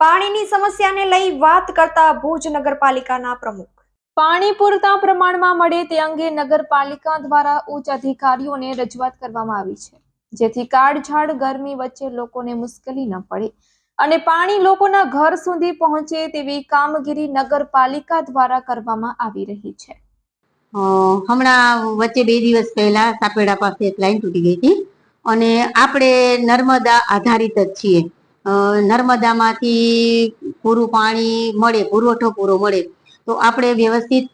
પાણીની સમસ્યાને લઈ વાત કરતા ભુજ નગરપાલિકાના પ્રમુખ. પાણી પૂરતા પ્રમાણમાં મળે તે અંગે નગરપાલિકા દ્વારા ઉચ્ચ અધિકારીઓને રજૂઆત કરવામાં આવી છે. જેથી કાળઝાળ ગરમી વચ્ચે લોકોને મુશ્કેલી ન પડે અને પાણી લોકોના ઘર સુધી પહોંચે તેવી કામગીરી નગરપાલિકા દ્વારા કરવામાં આવી રહી છે. હમણાં વચ્ચે બે દિવસ પહેલા સાપેડા પાસે એક લાઈન તૂટી ગઈ હતી અને આપણે નર્મદા આધારિત જ છીએ. નર્મદામાંથી પૂરું પાણી મળે, પુરવઠો પૂરો મળે, તો આપણે વ્યવસ્થિત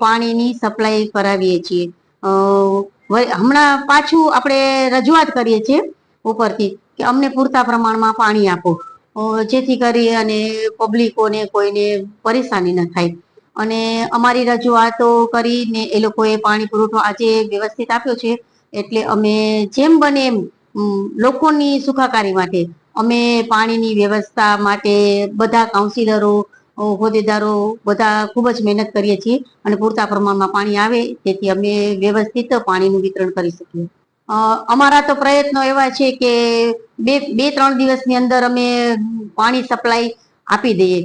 પાણીની સપ્લાય કરાવીએ છીએ. હમણાં પાછું આપણે રજૂઆત કરીએ છીએ ઉપરથી કે અમને પૂરતા પ્રમાણમાં પાણી આપો. જેથી કરી અને પબ્લિકોને કોઈને પરેશાની ન થાય. અને અમારી રજૂઆતો કરીને એ લોકોએ પાણી પુરવઠો આજે વ્યવસ્થિત આપ્યો છે. એટલે અમે જેમ બને એમ લોકોની સુખાકારી માટે અમે પાણીની વ્યવસ્થા માટે બધા કાઉન્સિલરો હોદ્દેદારો બધા ખૂબ જ મહેનત કરીએ છીએ અને પૂરતા પ્રમાણમાં પાણી આવે તેથી અમે વ્યવસ્થિત પાણીનું વિતરણ કરી શકીએ. અમારા તો પ્રયત્નો એવા છે કે બે બે, ત્રણ દિવસની અંદર અમે પાણી સપ્લાય આપી દઈએ.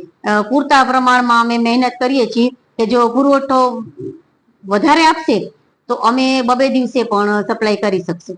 પૂરતા પ્રમાણમાં અમે મહેનત કરીએ છીએ કે જો પુરવઠો વધારે આપશે તો અમે બબે દિવસે પણ સપ્લાય કરી શકશું.